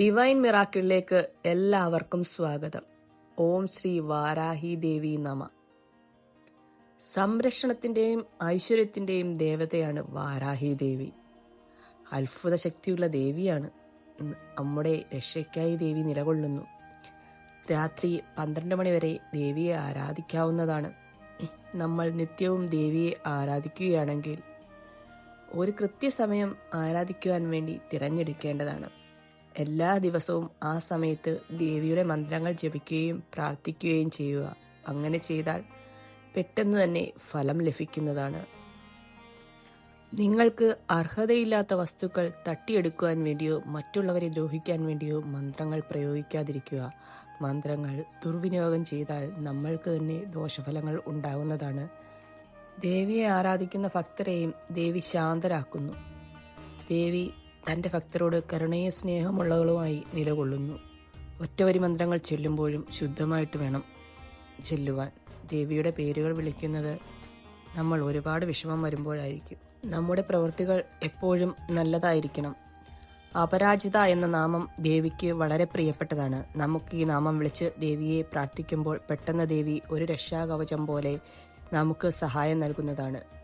Divine മിറാക്കിളിലേക്ക് എല്ലാവർക്കും സ്വാഗതം. ഓം ശ്രീ വാരാഹി ദേവി നമ. സംരക്ഷണത്തിന്റെയും ഐശ്വര്യത്തിന്റെയും ദേവതയാണ് വാരാഹി ദേവി. അത്ഭുത ശക്തിയുള്ള ദേവിയാണ് നമ്മുടെ രക്ഷയ്ക്കായി ദേവി നിലകൊള്ളുന്നു. രാത്രി പന്ത്രണ്ട് മണിവരെ ദേവിയെ ആരാധിക്കാവുന്നതാണ്. നമ്മൾ നിത്യവും ദേവിയെ ആരാധിക്കുകയാണെങ്കിൽ ഒരു കൃത്യസമയം ആരാധിക്കുവാൻ വേണ്ടി തിരഞ്ഞെടുക്കേണ്ടതാണ്. എല്ലാ ദിവസവും ആ സമയത്ത് ദേവിയുടെ മന്ത്രങ്ങൾ ജപിക്കുകയും പ്രാർത്ഥിക്കുകയും ചെയ്യുക. അങ്ങനെ ചെയ്താൽ പെട്ടെന്ന് തന്നെ ഫലം ലഭിക്കുന്നതാണ്. നിങ്ങൾക്ക് അർഹതയില്ലാത്ത വസ്തുക്കൾ തട്ടിയെടുക്കുവാൻ വേണ്ടിയോ മറ്റുള്ളവരെ ദ്രോഹിക്കാൻ വേണ്ടിയോ മന്ത്രങ്ങൾ പ്രയോഗിക്കാതിരിക്കുക. മന്ത്രങ്ങൾ ദുർവിനിയോഗം ചെയ്താൽ നമ്മൾക്ക് തന്നെ ദോഷഫലങ്ങൾ ഉണ്ടാകുന്നതാണ്. ദേവിയെ ആരാധിക്കുന്ന ഭക്തരെയും ദേവി ശാന്തരാക്കുന്നു. ദേവി തന്റെ ഭക്തരോട് കരുണയും സ്നേഹമുള്ളവളുമായി നിലകൊള്ളുന്നു. ഒറ്റവരി മന്ത്രങ്ങൾ ചൊല്ലുമ്പോഴും ശുദ്ധമായിട്ട് വേണം ചെല്ലുവാൻ. ദേവിയുടെ പേരുകൾ വിളിക്കുന്നത് നമ്മൾ ഒരുപാട് വിഷമം വരുമ്പോഴായിരിക്കും. നമ്മുടെ പ്രവൃത്തികൾ എപ്പോഴും നല്ലതായിരിക്കണം. അപരാജിത എന്ന നാമം ദേവിക്ക് വളരെ പ്രിയപ്പെട്ടതാണ്. നമുക്ക് ഈ നാമം വിളിച്ച് ദേവിയെ പ്രാർത്ഥിക്കുമ്പോൾ പെട്ടെന്ന് ദേവി ഒരു രക്ഷാകവചം പോലെ നമുക്ക് സഹായം നൽകുന്നതാണ്.